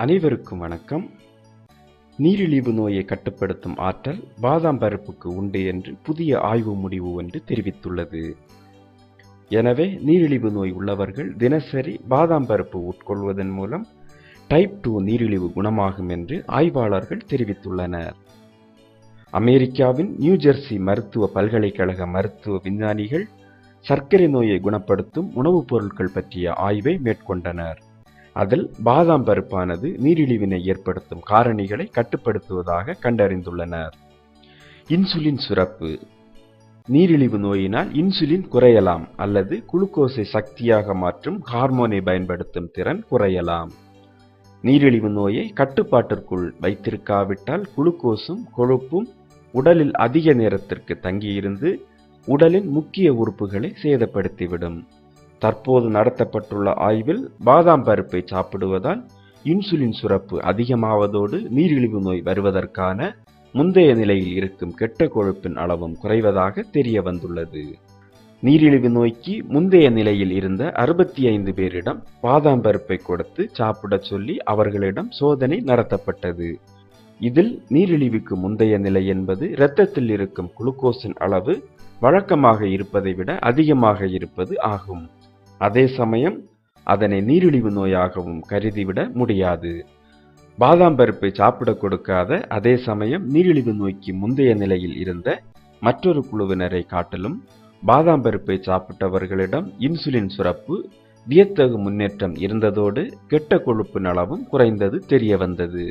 அனைவருக்கும் வணக்கம். நீரிழிவு நோயை கட்டுப்படுத்தும் ஆற்றல் பாதாம் பருப்புக்கு உண்டு என்று புதிய ஆய்வு முடிவு ஒன்று தெரிவித்துள்ளது. எனவே நீரிழிவு நோய் உள்ளவர்கள் தினசரி பாதாம் பருப்பு உட்கொள்வதன் மூலம் டைப் டூ நீரிழிவு குணமாகும் என்று ஆய்வாளர்கள் தெரிவித்துள்ளனர். அமெரிக்காவின் நியூஜெர்சி மருத்துவ பல்கலைக்கழக மருத்துவ விஞ்ஞானிகள் சர்க்கரை நோயை குணப்படுத்தும் உணவுப் பொருட்கள் பற்றிய ஆய்வை மேற்கொண்டனர். அதில் பாதாம் பருப்பானது நீரிழிவினை ஏற்படுத்தும் காரணிகளை கட்டுப்படுத்துவதாக கண்டறிந்துள்ளனர். இன்சுலின் சுரப்பு. நீரிழிவு நோயினால் இன்சுலின் குறையலாம் அல்லது குளுக்கோஸை சக்தியாக மாற்றும் ஹார்மோனை பயன்படுத்தும் திறன் குறையலாம். நீரிழிவு நோயை கட்டுப்பாட்டிற்குள் வைத்திருக்காவிட்டால் குளுக்கோஸும் கொழுப்பும் உடலில் அதிக நேரத்திற்கு தங்கியிருந்து உடலின் முக்கிய உறுப்புகளை சேதப்படுத்திவிடும். தற்போது நடத்தப்பட்டுள்ள ஆய்வில் பாதாம் பருப்பை சாப்பிடுவதால் இன்சுலின் சுரப்பு அதிகமாவதோடு நீரிழிவு நோய் வருவதற்கான முந்தைய நிலையில் இருக்கும் கெட்ட கொழுப்பின் அளவும் குறைவதாக தெரிய வந்துள்ளது. நீரிழிவு நோய்க்கு முந்தைய நிலையில் இருந்த அறுபத்தி ஐந்து பேரிடம் பாதாம் பருப்பை கொடுத்து சாப்பிடச் சொல்லி அவர்களிடம் சோதனை நடத்தப்பட்டது. இதில் நீரிழிவுக்கு முந்தைய நிலை என்பது இரத்தத்தில் இருக்கும் குளுக்கோஸின் அளவு வழக்கமாக இருப்பதை விட அதிகமாக இருப்பது ஆகும். அதே சமயம் அதனை நீரிழிவு நோயாகவும் கருதிவிட முடியாது. பாதாம் பருப்பை சாப்பிட கொடுக்காத அதே சமயம் நீரிழிவு நோய்க்கு முந்தைய நிலையில் இருந்த மற்றொரு குழுவினரை காட்டிலும் பாதாம் பருப்பை சாப்பிட்டவர்களிடம் இன்சுலின் சுரப்பு வியத்தகு முன்னேற்றம் இருந்ததோடு கெட்ட கொழுப்பின் அளவும் குறைந்தது தெரிய வந்தது.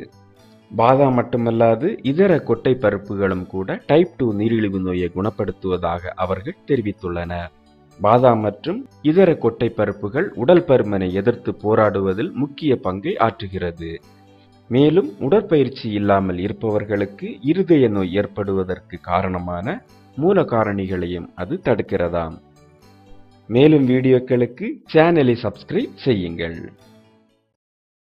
பாதாம் மட்டுமல்லாது இதர கொட்டை பருப்புகளும் கூட டைப் டூ நீரிழிவு நோயை குணப்படுத்துவதாக அவர்கள் தெரிவித்துள்ளனர். பாதாம் மற்றும் இதர கொட்டை பருப்புகள் உடல் பருமனை எதிர்த்து போராடுவதில் முக்கிய பங்கை ஆற்றுகிறது. மேலும் உடற்பயிற்சி இல்லாமல் இருப்பவர்களுக்கு இருதய நோய் ஏற்படுவதற்கு காரணமான மூல காரணிகளையும் அது தடுக்கிறதாம். மேலும் வீடியோக்களுக்கு சேனலை சப்ஸ்கிரைப் செய்யுங்கள்.